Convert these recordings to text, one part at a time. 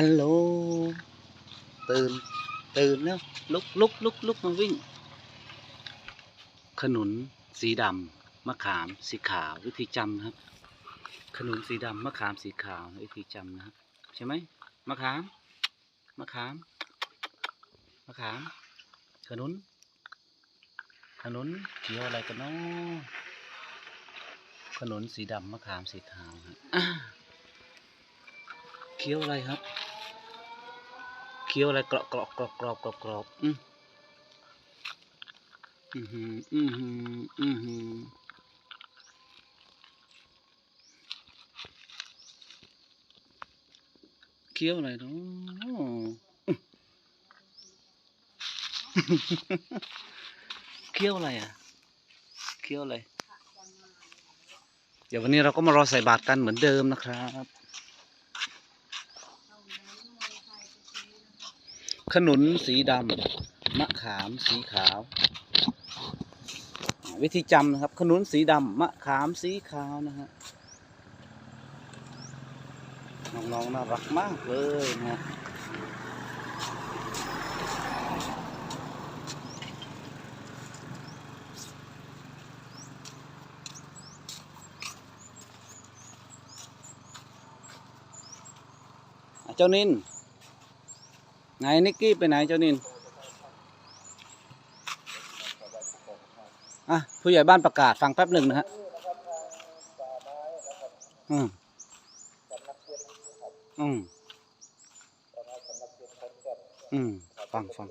ฮัลโหลตื่น ตื่นแล้วลุกลุกลุกลุกมาวิ่ง ขนุนสีดำมะขามสีขาววิธีจำนะครับ ขนุนสีดำมะขามสีขาววิธีจำนะครับ ใช่ไหมมะขามมะขามมะขาม ขนุน ขนุนเขียวอะไรกันเนาะขนุนสีดำมะขามสีขาวครับอ่า เคี้ยวอะไรครับ เคี้ยวอะไรกรอบกรอบกรอบกรอบกรอบกรอบอืมอือหืออือหืออือหือเคี้ยวอะไรเนาะเคี้ยวอะไรอะ เคี้ยวอะไร เดี๋ยววันนี้เราก็มารอใส่บาตรกันเหมือนเดิมนะครับ ขนุนสีดำมะขามสีขาว วิธีจำนะครับ ขนุนสีดำมะขามสีขาวนะฮะน้องๆน่ารักมากเลยนะฮะอะเจ้านิน ไหนนิกกี้ไปไหนเจ้านินอะผู้ใหญ่บ้านประกาศฟังแป๊บหนึ่งนะฮะอืมอืมอืมฟังฟัง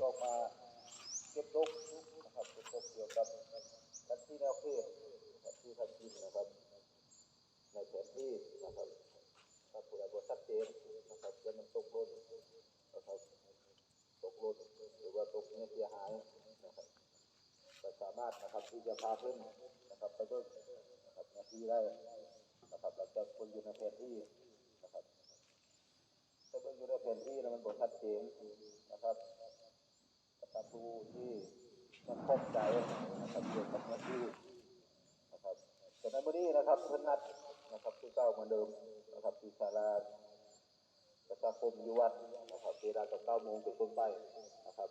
ที่นะครับในแผนที่นะครับถ้าผู้ใดบ่ชัดเจนนะครับจะมันตกหล่นนะครับตกหล่นหรือว่า ตกเนี่ยเสียหายนะครับก็สามารถนะครับที่จะพาเพื่อนนะครับไปเบิ่งนะครับนาทีได้นะครับหลังจากคนอยู่ในแผนที่นะครับถ้าเบิ่งอยู่ในแผนที่แล้วมันบ่ชัดเจนนะครับกับผู้ที่มันครอบใจนะครับเกี่ยวกับหน้าที่นะครับแต่ในวันนี้นะครับเพิ่นนัดนะครับที่เก้าเหมือนเดิมนะครับที่ศาลาประชาคมยู่วัดนะครับเวลาตั้งเก้าโมงเป็นต้นไปนะครับ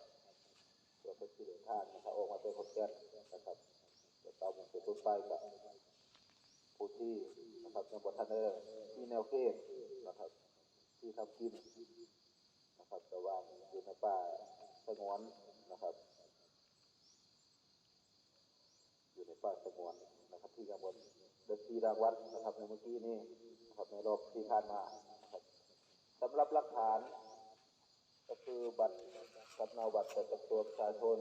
ที่เดินทางนะครับออกมาเป็นคนแก่นนะครับตั้งเก้าโมงไปต้นไปกับผู้ที่นะครับยังบทันได้ที่แนวเขตนะครับ ที่ทำกินนะครับแต่ว่าอยู่ในป่าสงวนนะครับ อยู่ในป่าสงวนนะครับ ที่ตำบลเดอนทีรางวัดนะครับ ในเมื่อกี้นี้นะครับในรอบที่ผ่านมานะครับสำหรับหลักฐานก็คือบัตร สำเนาบัตรประจำตัวประชาชน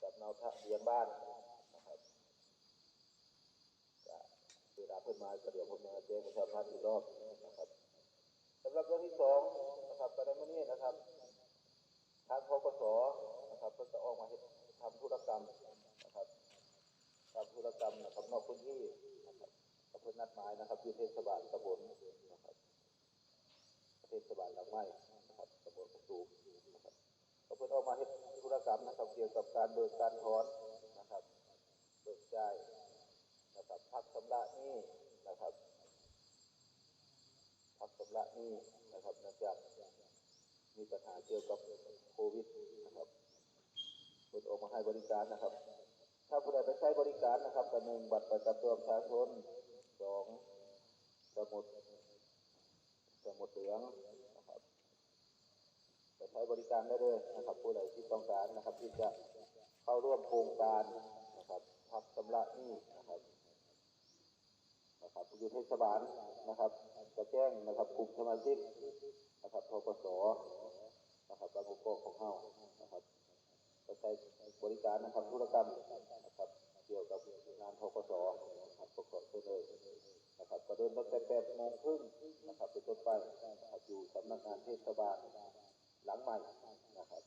สำเนาทะเบียนบ้านนะครับก็เวลาเพิ่นมาเดี๋ยวผมมาแจ้งประชาสัมพันอีกรอบนะครับสำหรับเรื่องที่สองนะครับประเด็นวันนี้นะครับ ทางพกสนะครับก็จะออกมาให้ทำธุรกรรมนะครับทำธุรกรรมนะครับนอกพื้นที่นะครับกับเพื่อนนัดหมายนะครับที่เทศบาลตำบลนะครับเทศบาลหลังไม้นะครับตำบลกุตูมนะครับก็ เพื่อนออกมาให้ธุรกรรมนะครับเกี่ยวกับการเบิกการถอนนะครับ เบิกจ่ายนะครับพักชำระนี้นะครับพักชำระนี้นะครับเนื่องจากมีปัญหาเกี่ยวกับโควิดนะครับเปิดออกมาให้บริการนะครับ ถ้าผู้ใดไปใช้บริการนะครับก็หนึ่งบัตรประจำตัวประชาชนสองสมุดสมุดเหลือง ใช้บริการได้เลยนะครับ ผู้ใดที่ต้องการนะครับ ที่จะเข้าร่วมโครงการนะครับพักชำระหนี้นะครับนะครับอยู่เทศบาลนะครับจะแจ้งนะครับกลุ่มสมาชิกนะครับทกสนะครับบางอกของเฮานะครับจะใช้บริการนะครับธุรกรรมนะครับเกี่ยวกับงานทกสนะครับประกอบไปเลยนะครับประเดิมตั้งแต่แปดโมงครึ่งนะครับเป็นต้นไปนะครับอยู่สำนักงานเทศบาลหลังใหม่นะครับ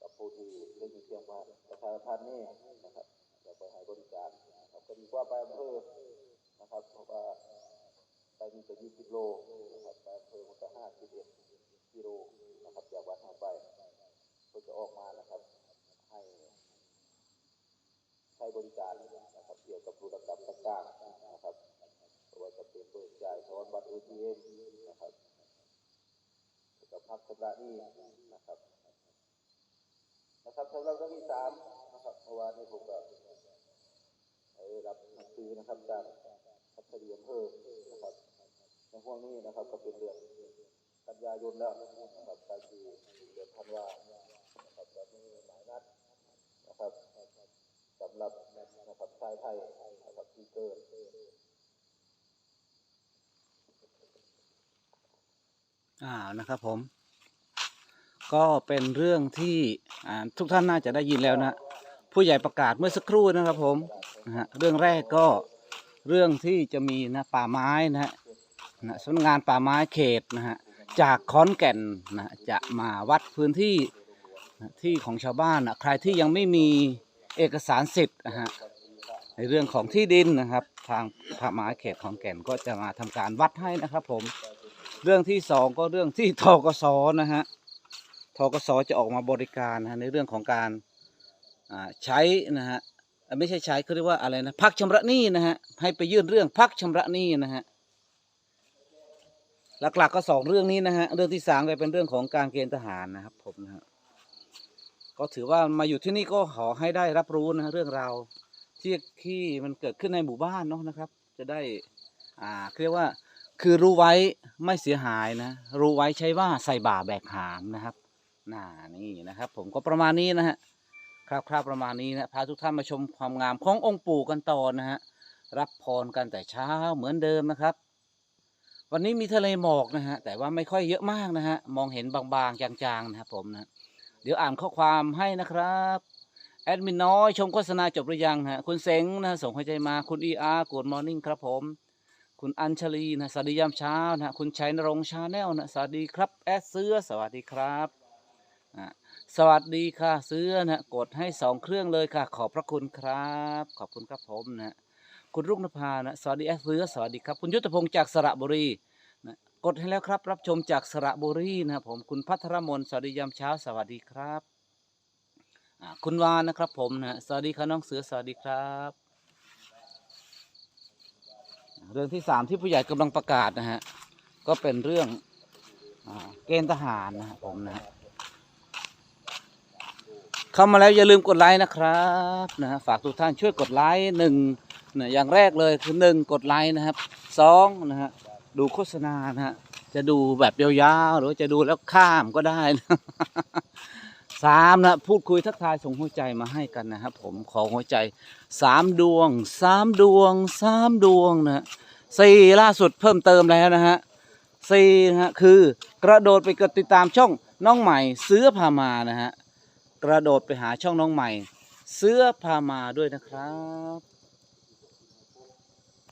กับผู้ที่ได้ยินเสียงว่า ประชาพันธ์นี่นะครับจะไปให้บริการนะครับก็ดีกว่าไปอำเภอนะครับเพราะว่าไปนี่จะยี่สิบโลนะครับไปอำเภอมันก็ห้าสิบเอ็ดกิโลนะครับจากวัดทางไปก็จะออกมานะครับ ให้ใช้บริการนะครับเกี่ยวกับธุรกรรมต่างๆนะครับเพราะว่าจะเป็นเบิกจ่ายถอนบัตรเอ ATM นะครับแล้วก็พักชำระหนี้นะครับ นะครับสำหรับเรื่องที่สาม นะครับเมื่อวานนี้ผมก็ได้รับหนังสือนะครับจากพัทยอำเภอนะครับในห่วงนี้นะครับก็เป็นเดือนกันยายนแล้วนะครับไปที่เดือนธันวานะครับจะมีหมายนัดนะครับสำหรับนะครับชายไทยนะครับที่เกิดอ่านะครับผม ก็เป็นเรื่องที่ทุกท่านน่าจะได้ยินแล้วนะ ผู้ใหญ่ประกาศเมื่อสักครู่นะครับผมนะฮะเรื่องแรกก็เรื่องที่จะมีนะป่าไม้นะฮะนะสำนักงานป่าไม้เขตนะฮะจากขอนแก่นนะจะมาวัดพื้นที่นะที่ของชาวบ้านนะใครที่ยังไม่มีเอกสารสิทธิ์นะฮะในเรื่องของที่ดินนะครับ ทางป่าไม้เขตขอนแก่นก็จะมาทำการวัดให้นะครับผมเรื่องที่สองก็เรื่องที่ทกสนะฮะทกสจะออกมาบริการนะในเรื่องของการ ใช้นะฮะไม่ใช่ใช้เขาเรียกว่าอะไรนะพักชำระหนี้นะฮะให้ไปยื่นเรื่องพักชำระหนี้นะฮะหลักๆก็สองเรื่องนี้นะฮะเรื่องที่สามก็เป็นเรื่องของการเกณฑ์ทหารนะครับ ผมนะฮะก็ถือว่ามาอยู่ที่นี่ก็ขอให้ได้รับรู้นะเรื่องราวที่ที่มันเกิดขึ้นในหมู่บ้านเนาะนะครับ จะได้อ่าเรียกว่าคือรู้ไว้ไม่เสียหายนะ รู้ไว้ใช้ว่าใส่บ่าแบกหามนะครับน่านี่นะครับ ผมก็ประมาณนี้นะฮะ ครับครับประมาณนี้นะพาทุกท่านมาชมความงามขององค์ปู่กันต่อนะฮะรับพรกันแต่เช้าเหมือนเดิมนะครับ วันนี้มีทะเลหมอกนะฮะแต่ว่าไม่ค่อยเยอะมากนะฮะมองเห็นบางๆจางๆนะครับผมนะเดี๋ยวอ่านข้อความให้นะครับแอดมินน้อยชมโฆษณาจบหรือยังฮะคุณเซ็งนะส่งหัวใจมาคุณอีอาร์กูดมอร์นิ่งครับผม คุณอัญชลีนะสวัสดียามเช้านะคุณชัยนรงชาแนลนะสวัสดีครับแอดเสื้อสวัสดีครับอะ สวัสดีค่ะเสื้อนะกดให้สองเครื่องเลยค่ะ ขอบพระคุณครับ ขอบคุณครับผมนะคุณรุ่งนภานะสวัสดีแอดเสื้อสวัสดีครับ คุณยุทธพงศ์จากสระบุรีนะกดให้แล้วครับ รับชมจากสระบุรีนะครับผมคุณพัทรมนสวัสดียามเช้า สวัสดีครับคุณวานนะครับผมนะสวัสดีครับน้องเสือสวัสดีครับ เรื่องที่สามที่ผู้ใหญ่กำลังประกาศนะฮะก็เป็นเรื่องอเกณฑ์ทหารนะฮะผมนะฮะ เข้ามาแล้วอย่าลืมกดไลค์นะครับนะฮะฝากทุกท่านช่วยกดไลค์หนึ่งนะอย่างแรกเลยคือหนึ่งกดไลค์นะครับสองนะฮะดูโฆษณานะฮะจะดูแบบยาวๆหรือว่าจะดูแล้วข้ามก็ได้นะสามนะพูดคุยทักทายส่งหัวใจมาให้กันนะครับผมขอหัวใจสามดวงสามดวงสามดวงนะฮะสี่ล่าสุดเพิ่มเติมแล้วนะฮะสี่นะฮะคือกระโดดไปกดติดตามช่องน้องใหม่เสื้อพามานะฮะ กระโดดไปหาช่องน้องใหม่ เสื้อพามาด้วยนะครับ